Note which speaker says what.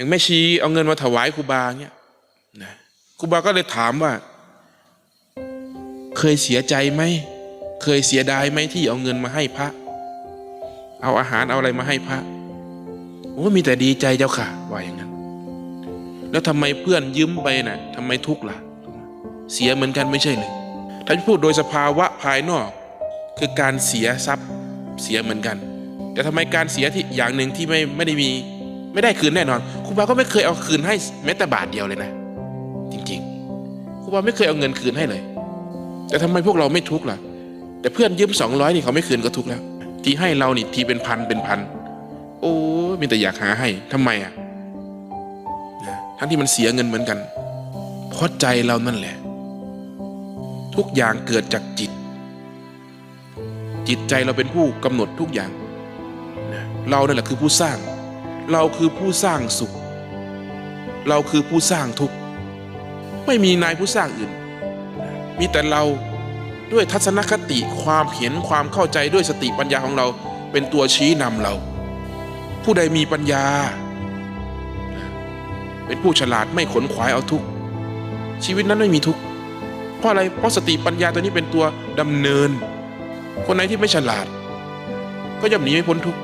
Speaker 1: อย่างแม่ชีเอาเงินมาถวายครูบาเนี่ยนะครูบาก็เลยถามว่า เคยเสียใจไหมเคยเสียดายไหมที่เอาเงินมาให้พระ เอาอาหารเอาอะไรมาให้พระโอ้มีแต่ดีใจเจ้าค่ะว่าอย่างนั้น แล้วทำไมเพื่อนยืมไปน่ะทำไมทุกข์ล่ะ เสียเหมือนกันไม่ใช่เลยถ้าพูดโดยสภาวะภายนอก คือการเสียทรัพย์เสียเหมือนกัน แต่ทำไมการเสียที่อย่างหนึ่งที่ไม่ไม่ได้มี ไม่ได้คืนแน่นอนครูบาก็ไม่เคยเอาคืนให้แม้แต่บาทเดียวเลยนะ จริงๆครูบาไม่เคยเอาเงินคืนให้เลย แต่ทำไมพวกเราไม่ทุกข์ล่ะ แต่เพื่อนยืมสองร้อยนี่เขาไม่คืนก็ทุกข์แล้ว ทีให้เรานี่ทีเป็นพันเป็นพันโอ้มีแต่อยากหาให้ทำไมอะนะทั้งที่มันเสียเงินเหมือนกันเพราะใจเรานั่นแหละ ทุกอย่างเกิดจากจิต จิตใจเราเป็นผู้กำหนดทุกอย่างเรานั่นแหละคือผู้สร้าง เราคือผู้สร้างสุข เราคือผู้สร้างทุกข์ไม่มีนายผู้สร้างอื่น มีแต่เราด้วยทัศนคติความเห็นความเข้าใจด้วยสติปัญญาของเราเป็นตัวชี้นำเรา ผู้ใดมีปัญญา เป็นผู้ฉลาดไม่ขนขวายเอาทุกข์ชีวิตนั้นไม่มีทุกข์เพราะอะไรเพราะสติปัญญาตัวนี้เป็นตัวดำเนิน คนไหนที่ไม่ฉลาด ก็ย่อมหนีไม่พ้นทุกข์